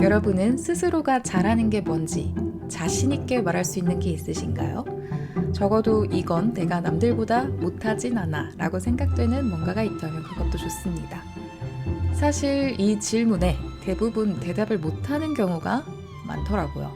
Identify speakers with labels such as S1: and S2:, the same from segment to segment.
S1: 여러분은 스스로가 잘하는 게 뭔지 자신있게 말할 수 있는 게 있으신가요? 적어도 이건 내가 남들보다 못하진 않아 라고 생각되는 뭔가가 있다면 그것도 좋습니다. 사실 이 질문에 대부분 대답을 못하는 경우가 많더라고요.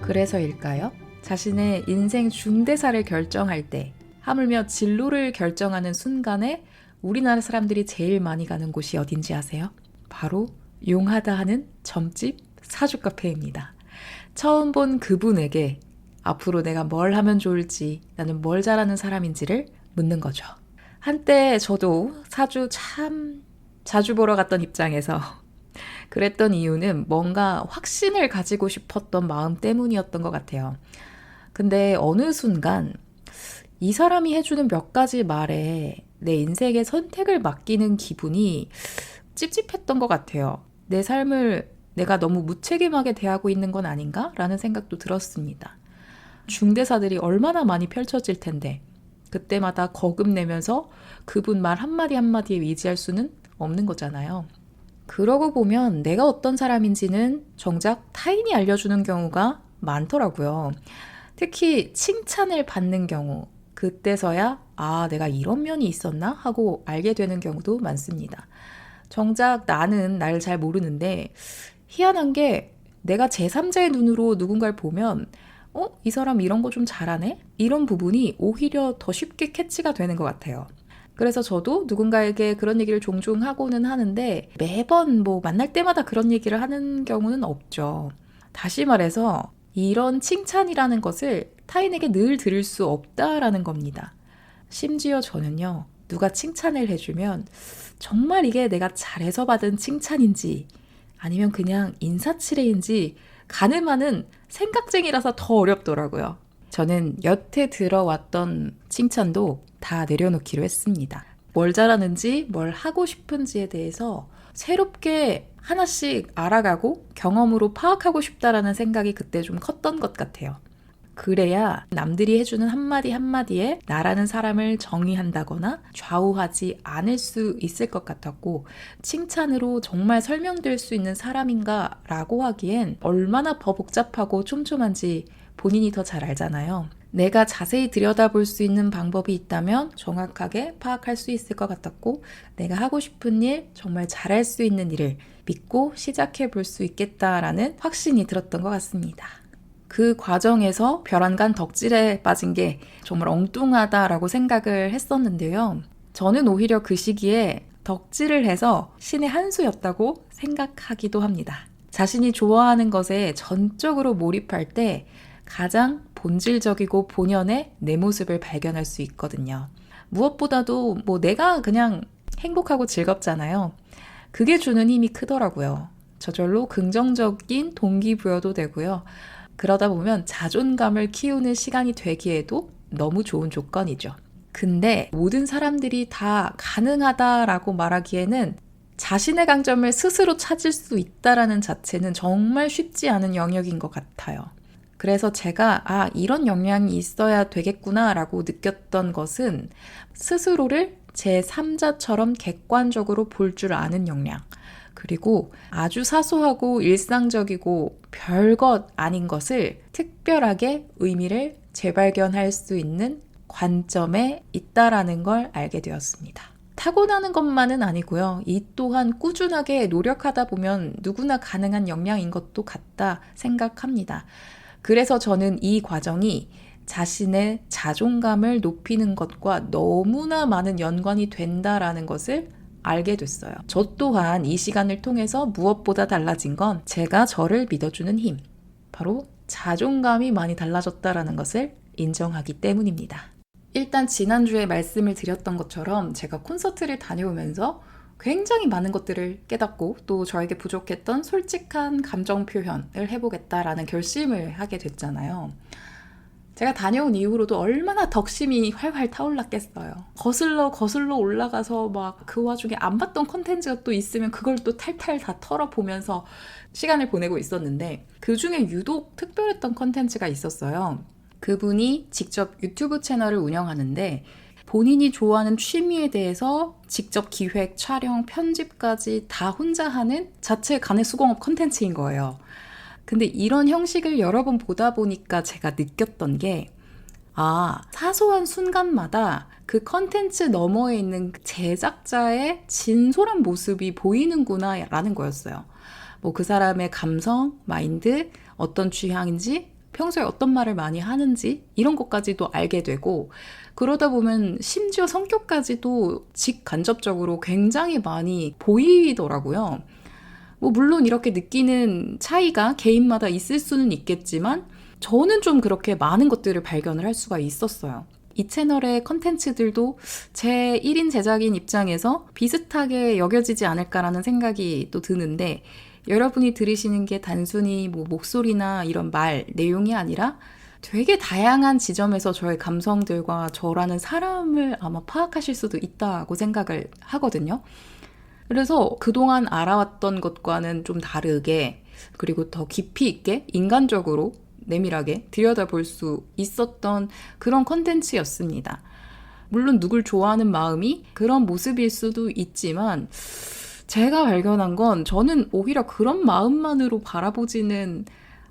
S1: 그래서일까요? 자신의 인생 중대사를 결정할 때, 하물며 진로를 결정하는 순간에 우리나라 사람들이 제일 많이 가는 곳이 어딘지 아세요? 바로 용하다 하는 점집 사주 카페입니다. 처음 본 그분에게 앞으로 내가 뭘 하면 좋을지, 나는 뭘 잘하는 사람인지를 묻는 거죠. 한때 저도 사주 참 자주 보러 갔던 입장에서 그랬던 이유는 뭔가 확신을 가지고 싶었던 마음 때문이었던 것 같아요. 근데 어느 순간 이 사람이 해주는 몇 가지 말에 내 인생의 선택을 맡기는 기분이 찝찝했던 것 같아요. 내 삶을 내가 너무 무책임하게 대하고 있는 건 아닌가? 라는 생각도 들었습니다. 중대사들이 얼마나 많이 펼쳐질 텐데, 그때마다 거금 내면서 그분 말 한마디 한마디에 의지할 수는 없는 거잖아요. 그러고 보면 내가 어떤 사람인지는 정작 타인이 알려주는 경우가 많더라고요. 특히 칭찬을 받는 경우, 그때서야 아, 내가 이런 면이 있었나? 하고 알게 되는 경우도 많습니다. 정작 나는 날 잘 모르는데 희한한 게 내가 제3자의 눈으로 누군가를 보면 어? 이 사람 이런 거 좀 잘하네? 이런 부분이 오히려 더 쉽게 캐치가 되는 것 같아요. 그래서 저도 누군가에게 그런 얘기를 종종 하고는 하는데 매번 뭐 만날 때마다 그런 얘기를 하는 경우는 없죠. 다시 말해서 이런 칭찬이라는 것을 타인에게 늘 들을 수 없다라는 겁니다. 심지어 저는요, 누가 칭찬을 해주면 정말 이게 내가 잘해서 받은 칭찬인지 아니면 그냥 인사치레인지 가늠하는 생각쟁이라서 더 어렵더라고요. 저는 여태 들어왔던 칭찬도 다 내려놓기로 했습니다. 뭘 잘하는지, 뭘 하고 싶은지에 대해서 새롭게 하나씩 알아가고 경험으로 파악하고 싶다라는 생각이 그때 좀 컸던 것 같아요. 그래야 남들이 해주는 한마디 한마디에 나라는 사람을 정의한다거나 좌우하지 않을 수 있을 것 같았고, 칭찬으로 정말 설명될 수 있는 사람인가 라고 하기엔 얼마나 더 복잡하고 촘촘한지 본인이 더 잘 알잖아요. 내가 자세히 들여다볼 수 있는 방법이 있다면 정확하게 파악할 수 있을 것 같았고, 내가 하고 싶은 일, 정말 잘할 수 있는 일을 믿고 시작해 볼 수 있겠다라는 확신이 들었던 것 같습니다. 그 과정에서 벼랑간 덕질에 빠진 게 정말 엉뚱하다라고 생각을 했었는데요. 저는 오히려 그 시기에 덕질을 해서 신의 한 수였다고 생각하기도 합니다. 자신이 좋아하는 것에 전적으로 몰입할 때 가장 본질적이고 본연의 내 모습을 발견할 수 있거든요. 무엇보다도 뭐 내가 그냥 행복하고 즐겁잖아요. 그게 주는 힘이 크더라고요. 저절로 긍정적인 동기부여도 되고요. 그러다 보면 자존감을 키우는 시간이 되기에도 너무 좋은 조건이죠. 근데 모든 사람들이 다 가능하다라고 말하기에는 자신의 강점을 스스로 찾을 수 있다라는 자체는 정말 쉽지 않은 영역인 것 같아요. 그래서 제가 아, 이런 역량이 있어야 되겠구나라고 느꼈던 것은 스스로를 제 3자처럼 객관적으로 볼 줄 아는 역량. 그리고 아주 사소하고 일상적이고 별것 아닌 것을 특별하게 의미를 재발견할 수 있는 관점에 있다라는 걸 알게 되었습니다. 타고나는 것만은 아니고요. 이 또한 꾸준하게 노력하다 보면 누구나 가능한 역량인 것도 같다 생각합니다. 그래서 저는 이 과정이 자신의 자존감을 높이는 것과 너무나 많은 연관이 된다라는 것을 알게 됐어요. 저 또한 이 시간을 통해서 무엇보다 달라진 건 제가 저를 믿어주는 힘. 바로 자존감이 많이 달라졌다라는 것을 인정하기 때문입니다. 일단 지난주에 말씀을 드렸던 것처럼 제가 콘서트를 다녀오면서 굉장히 많은 것들을 깨닫고 또 저에게 부족했던 솔직한 감정 표현을 해보겠다라는 결심을 하게 됐잖아요. 제가 다녀온 이후로도 얼마나 덕심이 활활 타올랐겠어요. 거슬러 거슬러 올라가서 막 그 와중에 안 봤던 콘텐츠가 또 있으면 그걸 또 탈탈 다 털어보면서 시간을 보내고 있었는데 그 중에 유독 특별했던 콘텐츠가 있었어요. 그분이 직접 유튜브 채널을 운영하는데 본인이 좋아하는 취미에 대해서 직접 기획, 촬영, 편집까지 다 혼자 하는 자체 간의 수공업 컨텐츠인 거예요. 근데 이런 형식을 여러 번 보다 보니까 제가 느꼈던 게, 아, 사소한 순간마다 그 컨텐츠 너머에 있는 제작자의 진솔한 모습이 보이는구나, 라는 거였어요. 뭐 그 사람의 감성, 마인드, 어떤 취향인지, 평소에 어떤 말을 많이 하는지, 이런 것까지도 알게 되고, 그러다 보면 심지어 성격까지도 직간접적으로 굉장히 많이 보이더라고요. 뭐 물론 이렇게 느끼는 차이가 개인마다 있을 수는 있겠지만 저는 좀 그렇게 많은 것들을 발견을 할 수가 있었어요. 이 채널의 컨텐츠들도 제 1인 제작인 입장에서 비슷하게 여겨지지 않을까라는 생각이 또 드는데 여러분이 들으시는 게 단순히 뭐 목소리나 이런 말, 내용이 아니라 되게 다양한 지점에서 저의 감성들과 저라는 사람을 아마 파악하실 수도 있다고 생각을 하거든요. 그래서 그동안 알아왔던 것과는 좀 다르게 그리고 더 깊이 있게 인간적으로 내밀하게 들여다볼 수 있었던 그런 컨텐츠였습니다. 물론 누굴 좋아하는 마음이 그런 모습일 수도 있지만 제가 발견한 건 저는 오히려 그런 마음만으로 바라보지는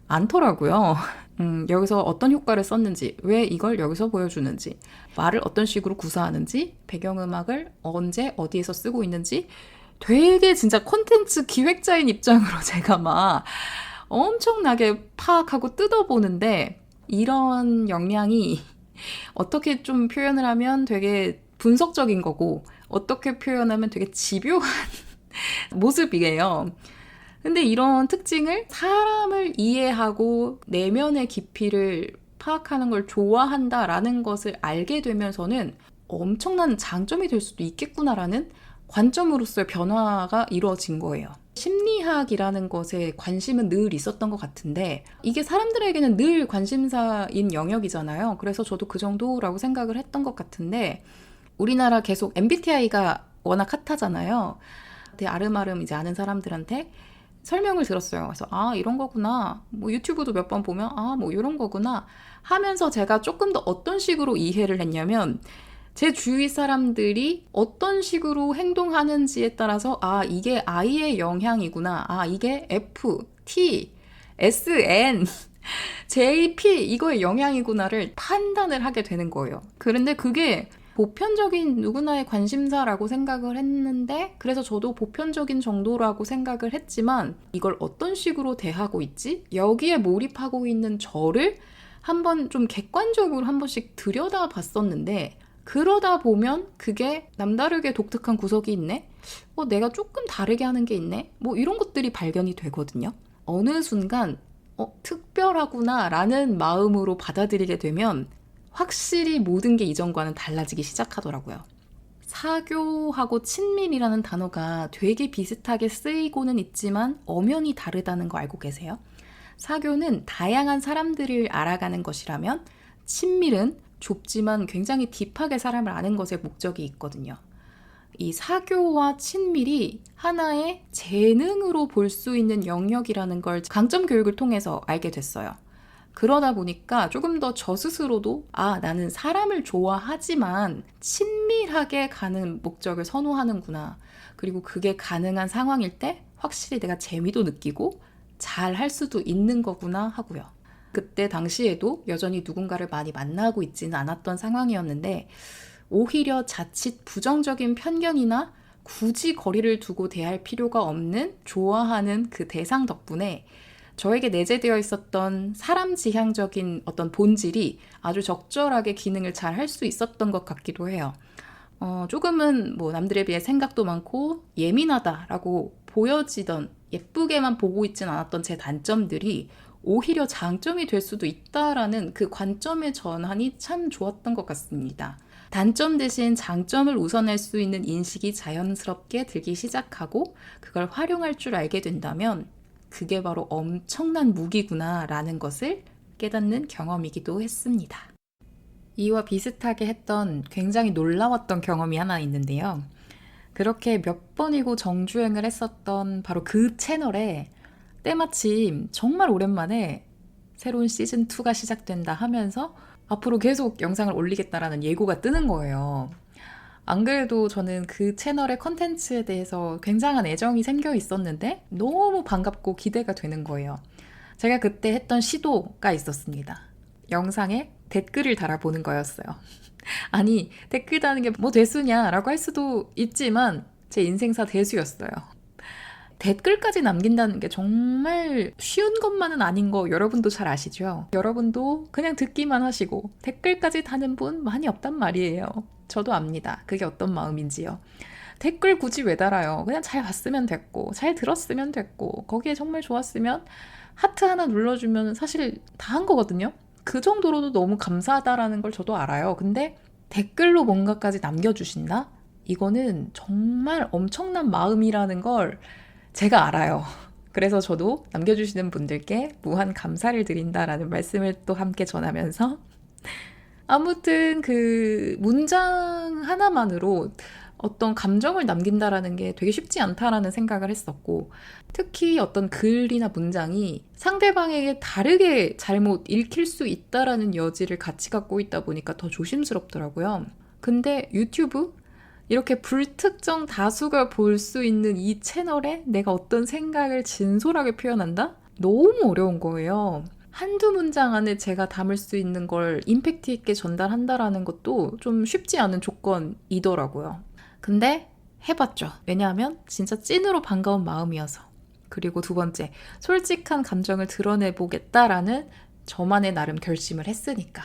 S1: 않더라고요. 음, 여기서 어떤 효과를 썼는지, 왜 이걸 여기서 보여주는지, 말을 어떤 식으로 구사하는지, 배경음악을 언제 어디에서 쓰고 있는지, 되게 진짜 콘텐츠 기획자인 입장으로 제가 막 엄청나게 파악하고 뜯어보는데, 이런 역량이 어떻게 좀 표현을 하면 되게 분석적인 거고, 어떻게 표현하면 되게 집요한 모습이에요. 근데 이런 특징을 사람을 이해하고 내면의 깊이를 파악하는 걸 좋아한다라는 것을 알게 되면서는 엄청난 장점이 될 수도 있겠구나라는 관점으로서의 변화가 이루어진 거예요. 심리학이라는 것에 관심은 늘 있었던 것 같은데 이게 사람들에게는 늘 관심사인 영역이잖아요. 그래서 저도 그 정도라고 생각을 했던 것 같은데 우리나라 계속 MBTI가 워낙 핫하잖아요. 근데 아름아름 이제 아는 사람들한테 설명을 들었어요. 그래서 아 이런 거구나. 뭐 유튜브도 몇 번 보면 아 뭐 이런 거구나 하면서 제가 조금 더 어떤 식으로 이해를 했냐면 제 주위 사람들이 어떤 식으로 행동하는지에 따라서 아 이게 I의 영향이구나. 아 이게 F, T, S, N, J, P 이거의 영향이구나를 판단을 하게 되는 거예요. 그런데 그게 보편적인 누구나의 관심사라고 생각을 했는데 그래서 저도 보편적인 정도라고 생각을 했지만 이걸 어떤 식으로 대하고 있지? 여기에 몰입하고 있는 저를 한번 좀 객관적으로 한 번씩 들여다 봤었는데 그러다 보면 그게 남다르게 독특한 구석이 있네? 어, 내가 조금 다르게 하는 게 있네? 뭐 이런 것들이 발견이 되거든요. 어느 순간 어, 특별하구나 라는 마음으로 받아들이게 되면 확실히 모든 게 이전과는 달라지기 시작하더라고요. 사교하고 친밀이라는 단어가 되게 비슷하게 쓰이고는 있지만 엄연히 다르다는 거 알고 계세요? 사교는 다양한 사람들을 알아가는 것이라면 친밀은 좁지만 굉장히 딥하게 사람을 아는 것에 목적이 있거든요. 이 사교와 친밀이 하나의 재능으로 볼 수 있는 영역이라는 걸 강점 교육을 통해서 알게 됐어요. 그러다 보니까 조금 더 저 스스로도 아, 나는 사람을 좋아하지만 친밀하게 가는 목적을 선호하는구나. 그리고 그게 가능한 상황일 때 확실히 내가 재미도 느끼고 잘 할 수도 있는 거구나 하고요. 그때 당시에도 여전히 누군가를 많이 만나고 있지는 않았던 상황이었는데 오히려 자칫 부정적인 편견이나 굳이 거리를 두고 대할 필요가 없는 좋아하는 그 대상 덕분에 저에게 내재되어 있었던 사람 지향적인 어떤 본질이 아주 적절하게 기능을 잘 할 수 있었던 것 같기도 해요. 어, 조금은 뭐 남들에 비해 생각도 많고 예민하다라고 보여지던 예쁘게만 보고 있진 않았던 제 단점들이 오히려 장점이 될 수도 있다라는 그 관점의 전환이 참 좋았던 것 같습니다. 단점 대신 장점을 우선할 수 있는 인식이 자연스럽게 들기 시작하고 그걸 활용할 줄 알게 된다면 그게 바로 엄청난 무기구나라는 것을 깨닫는 경험이기도 했습니다. 이와 비슷하게 했던 굉장히 놀라웠던 경험이 하나 있는데요. 그렇게 몇 번이고 정주행을 했었던 바로 그 채널에 때마침 정말 오랜만에 새로운 시즌 2가 시작된다 하면서 앞으로 계속 영상을 올리겠다라는 예고가 뜨는 거예요. 안 그래도 저는 그 채널의 컨텐츠에 대해서 굉장한 애정이 생겨 있었는데 너무 반갑고 기대가 되는 거예요. 제가 그때 했던 시도가 있었습니다. 영상에 댓글을 달아보는 거였어요. 아니, 댓글 다는 게 뭐 대수냐라고 할 수도 있지만 제 인생사 대수였어요. 댓글까지 남긴다는 게 정말 쉬운 것만은 아닌 거 여러분도 잘 아시죠? 여러분도 그냥 듣기만 하시고 댓글까지 다는 분 많이 없단 말이에요. 저도 압니다. 그게 어떤 마음인지요. 댓글 굳이 왜 달아요? 그냥 잘 봤으면 됐고, 잘 들었으면 됐고, 거기에 정말 좋았으면 하트 하나 눌러주면 사실 다 한 거거든요? 그 정도로도 너무 감사하다라는 걸 저도 알아요. 근데 댓글로 뭔가까지 남겨주신다? 이거는 정말 엄청난 마음이라는 걸 제가 알아요. 그래서 저도 남겨주시는 분들께 무한 감사를 드린다라는 말씀을 또 함께 전하면서 아무튼 그 문장 하나만으로 어떤 감정을 남긴다라는 게 되게 쉽지 않다라는 생각을 했었고 특히 어떤 글이나 문장이 상대방에게 다르게 잘못 읽힐 수 있다라는 여지를 같이 갖고 있다 보니까 더 조심스럽더라고요. 근데 유튜브 이렇게 불특정 다수가 볼 수 있는 이 채널에 내가 어떤 생각을 진솔하게 표현한다? 너무 어려운 거예요. 한두 문장 안에 제가 담을 수 있는 걸 임팩트 있게 전달한다라는 것도 좀 쉽지 않은 조건이더라고요. 근데 해봤죠. 왜냐하면 진짜 찐으로 반가운 마음이어서. 그리고 두 번째, 솔직한 감정을 드러내보겠다라는 저만의 나름 결심을 했으니까.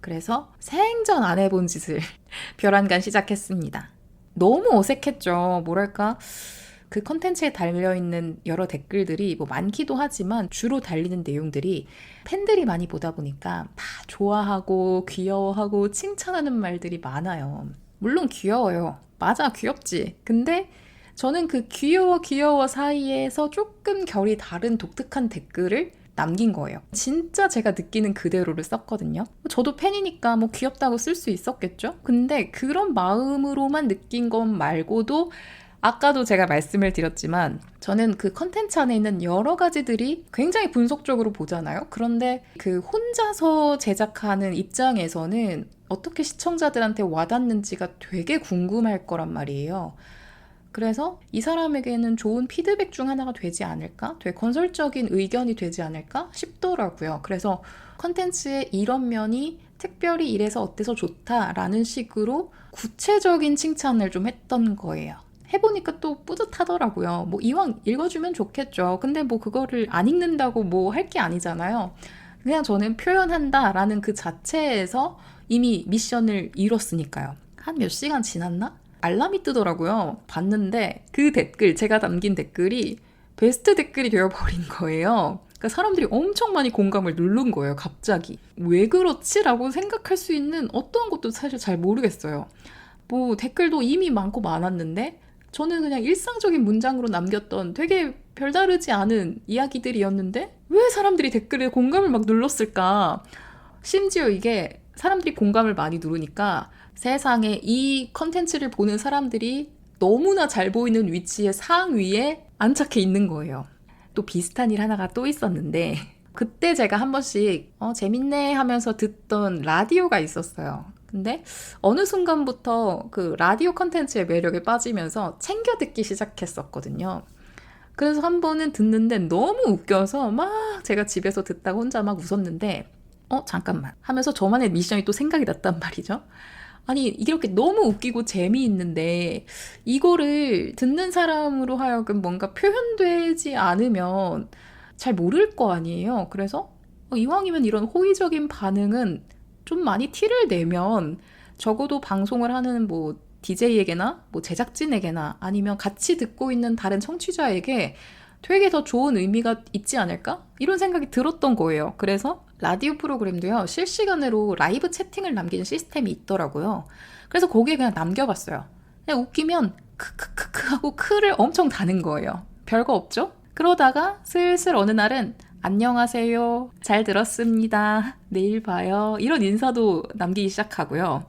S1: 그래서 생전 안 해본 짓을 별안간 시작했습니다. 너무 어색했죠. 뭐랄까. 그 컨텐츠에 달려있는 여러 댓글들이 뭐 많기도 하지만 주로 달리는 내용들이 팬들이 많이 보다 보니까 다 좋아하고 귀여워하고 칭찬하는 말들이 많아요. 물론 귀여워요. 맞아, 귀엽지. 근데 저는 그 귀여워 귀여워 사이에서 조금 결이 다른 독특한 댓글을 남긴 거예요. 진짜 제가 느끼는 그대로를 썼거든요. 저도 팬이니까 뭐 귀엽다고 쓸 수 있었겠죠? 근데 그런 마음으로만 느낀 것 말고도 아까도 제가 말씀을 드렸지만 저는 그 컨텐츠 안에 있는 여러 가지들이 굉장히 분석적으로 보잖아요. 그런데 그 혼자서 제작하는 입장에서는 어떻게 시청자들한테 와닿는지가 되게 궁금할 거란 말이에요. 그래서 이 사람에게는 좋은 피드백 중 하나가 되지 않을까? 되게 건설적인 의견이 되지 않을까 싶더라고요. 그래서 컨텐츠의 이런 면이 특별히 이래서 어때서 좋다라는 식으로 구체적인 칭찬을 좀 했던 거예요. 해보니까 또 뿌듯하더라고요. 뭐 이왕 읽어주면 좋겠죠. 근데 뭐 그거를 안 읽는다고 뭐 할 게 아니잖아요. 그냥 저는 표현한다라는 그 자체에서 이미 미션을 이뤘으니까요. 한 몇 시간 지났나? 알람이 뜨더라고요. 봤는데 그 댓글, 제가 남긴 댓글이 베스트 댓글이 되어버린 거예요. 그러니까 사람들이 엄청 많이 공감을 누른 거예요, 갑자기. 왜 그렇지? 라고 생각할 수 있는 어떤 것도 사실 잘 모르겠어요. 뭐 댓글도 이미 많고 많았는데 저는 그냥 일상적인 문장으로 남겼던 되게 별다르지 않은 이야기들이었는데 왜 사람들이 댓글에 공감을 막 눌렀을까? 심지어 이게 사람들이 공감을 많이 누르니까 세상에 이 컨텐츠를 보는 사람들이 너무나 잘 보이는 위치의 상위에 안착해 있는 거예요. 또 비슷한 일 하나가 또 있었는데 그때 제가 한 번씩 어, 재밌네 하면서 듣던 라디오가 있었어요. 근데 어느 순간부터 그 라디오 컨텐츠의 매력에 빠지면서 챙겨 듣기 시작했었거든요. 그래서 한 번은 듣는데 너무 웃겨서 막 제가 집에서 듣다가 혼자 막 웃었는데 어 잠깐만 하면서 저만의 미션이 또 생각이 났단 말이죠. 아니 이렇게 너무 웃기고 재미있는데 이거를 듣는 사람으로 하여금 뭔가 표현되지 않으면 잘 모를 거 아니에요. 그래서 어, 이왕이면 이런 호의적인 반응은 좀 많이 티를 내면 적어도 방송을 하는 뭐 DJ에게나 뭐 제작진에게나 아니면 같이 듣고 있는 다른 청취자에게 되게 더 좋은 의미가 있지 않을까? 이런 생각이 들었던 거예요. 그래서 라디오 프로그램도요, 실시간으로 라이브 채팅을 남기는 시스템이 있더라고요. 그래서 거기에 그냥 남겨봤어요. 그냥 웃기면 크크크크 하고 크를 엄청 다는 거예요. 별거 없죠? 그러다가 슬슬 어느 날은 안녕하세요. 잘 들었습니다. 내일 봐요. 이런 인사도 남기기 시작하고요.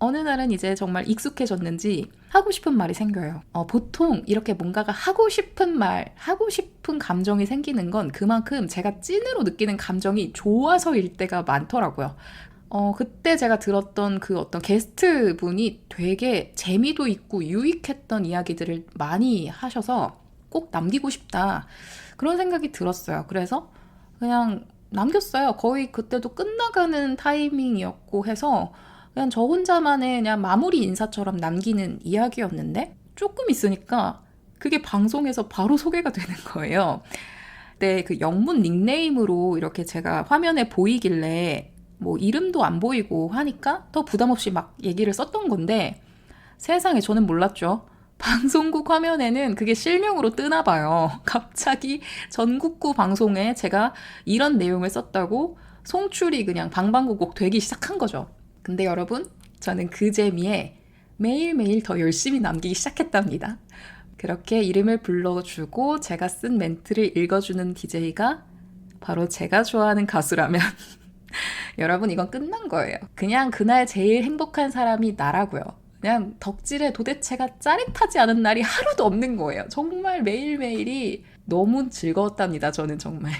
S1: 어느 날은 이제 정말 익숙해졌는지 하고 싶은 말이 생겨요. 어, 보통 이렇게 뭔가가 하고 싶은 말, 하고 싶은 감정이 생기는 건 그만큼 제가 찐으로 느끼는 감정이 좋아서일 때가 많더라고요. 어, 그때 제가 들었던 그 어떤 게스트 분이 되게 재미도 있고 유익했던 이야기들을 많이 하셔서 꼭 남기고 싶다. 그런 생각이 들었어요. 그래서 그냥 남겼어요. 거의 그때도 끝나가는 타이밍이었고 해서 그냥 저 혼자만의 그냥 마무리 인사처럼 남기는 이야기였는데 조금 있으니까 그게 방송에서 바로 소개가 되는 거예요. 네, 그 영문 닉네임으로 이렇게 제가 화면에 보이길래 뭐 이름도 안 보이고 하니까 더 부담 없이 막 얘기를 썼던 건데 세상에 저는 몰랐죠. 방송국 화면에는 그게 실명으로 뜨나 봐요. 갑자기 전국구 방송에 제가 이런 내용을 썼다고 송출이 그냥 방방곡곡 되기 시작한 거죠. 근데 여러분, 저는 그 재미에 매일매일 더 열심히 남기기 시작했답니다. 그렇게 이름을 불러주고 제가 쓴 멘트를 읽어주는 DJ가 바로 제가 좋아하는 가수라면 여러분 이건 끝난 거예요. 그냥 그날 제일 행복한 사람이 나라고요. 그냥 덕질에 도대체가 짜릿하지 않은 날이 하루도 없는 거예요. 정말 매일매일이 너무 즐거웠답니다. 저는 정말.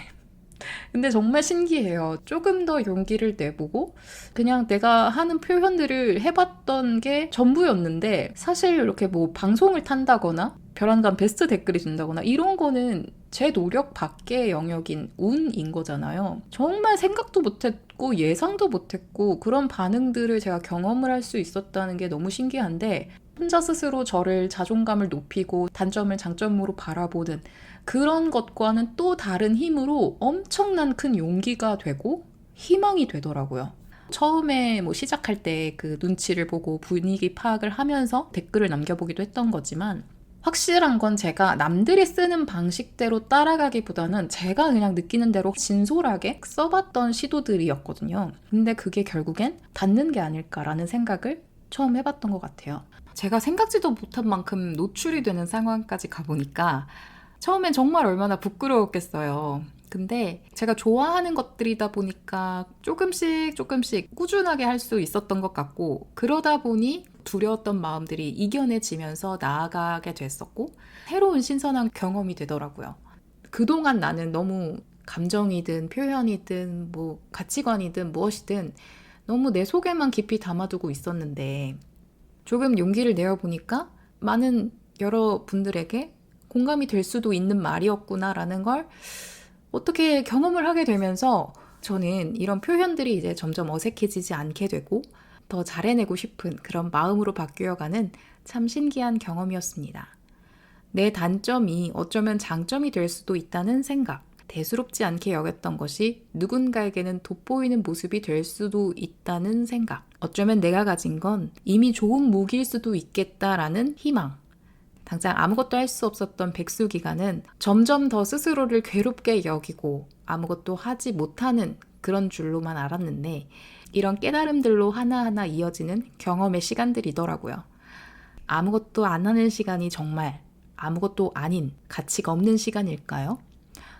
S1: 근데 정말 신기해요. 조금 더 용기를 내보고 그냥 내가 하는 표현들을 해봤던 게 전부였는데 사실 이렇게 뭐 방송을 탄다거나 별안간 베스트 댓글이 준다거나 이런 거는 제 노력 밖의 영역인 운인 거잖아요. 정말 생각도 못했고 예상도 못했고 그런 반응들을 제가 경험을 할 수 있었다는 게 너무 신기한데 혼자 스스로 저를 자존감을 높이고 단점을 장점으로 바라보는 그런 것과는 또 다른 힘으로 엄청난 큰 용기가 되고 희망이 되더라고요. 처음에 뭐 시작할 때 그 눈치를 보고 분위기 파악을 하면서 댓글을 남겨보기도 했던 거지만 확실한 건 제가 남들이 쓰는 방식대로 따라가기보다는 제가 그냥 느끼는 대로 진솔하게 써봤던 시도들이었거든요. 근데 그게 결국엔 닿는 게 아닐까라는 생각을 처음 해봤던 것 같아요. 제가 생각지도 못한 만큼 노출이 되는 상황까지 가보니까 처음엔 정말 얼마나 부끄러웠겠어요. 근데 제가 좋아하는 것들이다 보니까 조금씩 조금씩 꾸준하게 할 수 있었던 것 같고 그러다 보니 두려웠던 마음들이 이겨내지면서 나아가게 됐었고 새로운 신선한 경험이 되더라고요. 그동안 나는 너무 감정이든 표현이든 뭐 가치관이든 무엇이든 너무 내 속에만 깊이 담아두고 있었는데 조금 용기를 내어 보니까 많은 여러분들에게 공감이 될 수도 있는 말이었구나라는 걸 어떻게 경험을 하게 되면서 저는 이런 표현들이 이제 점점 어색해지지 않게 되고 더 잘해내고 싶은 그런 마음으로 바뀌어가는 참 신기한 경험이었습니다. 내 단점이 어쩌면 장점이 될 수도 있다는 생각, 대수롭지 않게 여겼던 것이 누군가에게는 돋보이는 모습이 될 수도 있다는 생각, 어쩌면 내가 가진 건 이미 좋은 무기일 수도 있겠다라는 희망, 당장 아무것도 할 수 없었던 백수 기간은 점점 더 스스로를 괴롭게 여기고 아무것도 하지 못하는 그런 줄로만 알았는데 이런 깨달음들로 하나하나 이어지는 경험의 시간들이더라고요. 아무것도 안 하는 시간이 정말 아무것도 아닌 가치가 없는 시간일까요?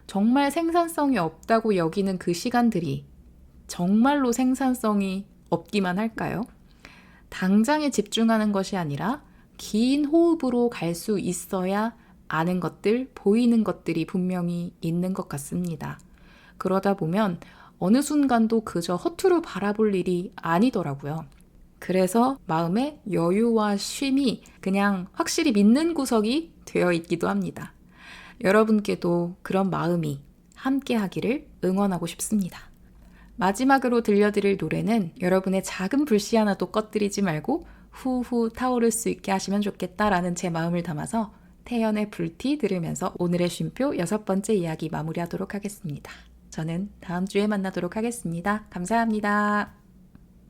S1: 정말 생산성이 없다고 여기는 그 시간들이 정말로 생산성이 없기만 할까요? 당장에 집중하는 것이 아니라 긴 호흡으로 갈 수 있어야 아는 것들, 보이는 것들이 분명히 있는 것 같습니다. 그러다 보면 어느 순간도 그저 허투루 바라볼 일이 아니더라고요. 그래서 마음에 여유와 쉼이 그냥 확실히 믿는 구석이 되어 있기도 합니다. 여러분께도 그런 마음이 함께 하기를 응원하고 싶습니다. 마지막으로 들려드릴 노래는 여러분의 작은 불씨 하나도 꺼뜨리지 말고 후후 타오를 수 있게 하시면 좋겠다라는 제 마음을 담아서 태연의 불티 들으면서 오늘의 쉼표 여섯 번째 이야기 마무리하도록 하겠습니다. 저는 다음 주에 만나도록 하겠습니다. 감사합니다.